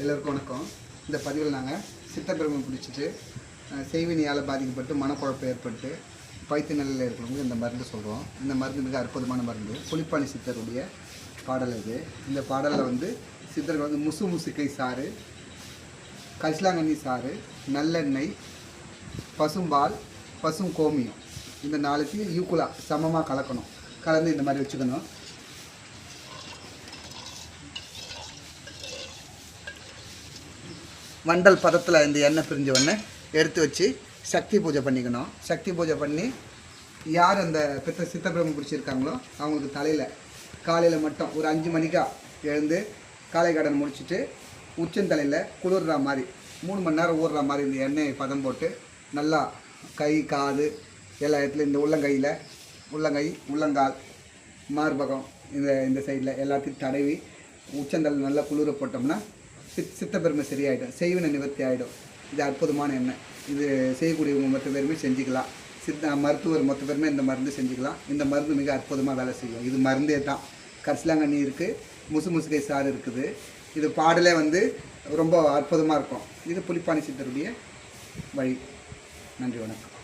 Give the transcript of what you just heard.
எல்லோருக்கும் வணக்கம். இந்த பதிவில் நாங்கள் சித்தப்பெருமை பிடிச்சிட்டு செய்வினியால் பாதிக்கப்பட்டு மனக்குழப்பம் ஏற்பட்டு பைத்து நிலையில் இருக்கிறவங்க இந்த மருந்து சொல்கிறோம் இந்த மருந்து மிக அற்புதமான மருந்து. புலிப்பாணி சித்தருடைய பாடல் இது. இந்த பாடலில் வந்து சித்தர்கள் வந்து முசு முசுக்கை சாறு கச்சிலாங்கண்ணி சாறு நல்லெண்ணெய் பசும்பால் பசும் கோமியம். இந்த நாளைக்கு ஈக்குவலாக சமமாக கலக்கணும். கலந்து இந்த மாதிரி வச்சுக்கணும். வண்டல் பதத்தில் இந்த எண்ணெய் பிரிஞ்ச உடனே எடுத்து வச்சு சக்தி பூஜை பண்ணிக்கணும். சக்தி பூஜை பண்ணி யார் அந்த பித்த சித்தப்பிரமம் பிடிச்சிருக்காங்களோ அவங்களுக்கு தலையில் காலையில் மட்டும் ஒரு அஞ்சு மணிக்காக எழுந்து காலை கடன் முடிச்சுட்டு உச்சந்தலையில் குளிர்ற மாதிரி மூணு மணி நேரம் ஊறுற மாதிரி இந்த எண்ணெயை பதம் போட்டு நல்லா கை காது எல்லா இடத்துலையும் இந்த உள்ளங்கையில் உள்ளங்கை உள்ளங்கால் மார்பகம் இந்த இந்த சைடில் எல்லாத்தையும் தடவி உச்சந்தலை நல்லா குளிர போட்டோம்னா சித் சித்தப்பெருமை சரியாயிடும். செய்வினை நிவர்த்தி ஆகிடும் இது அற்புதமான எண்ணெய் இது செய்யக்கூடியவங்க மொத்த பேருமே செஞ்சுக்கலாம். சித்த மருத்துவர் மொத்த பேருமே இந்த மருந்து செஞ்சுக்கலாம். இந்த மருந்து மிக அற்புதமாக வேலை செய்யும். இது மருந்தே தான். கரிசலாங்கண்ணி இருக்குது முசு முசுகை சாறு இருக்குது. இது பாடலே வந்து ரொம்ப அற்புதமாக இருக்கும். இது புலிப்பாணி சித்தருடைய வழி. நன்றி வணக்கம்.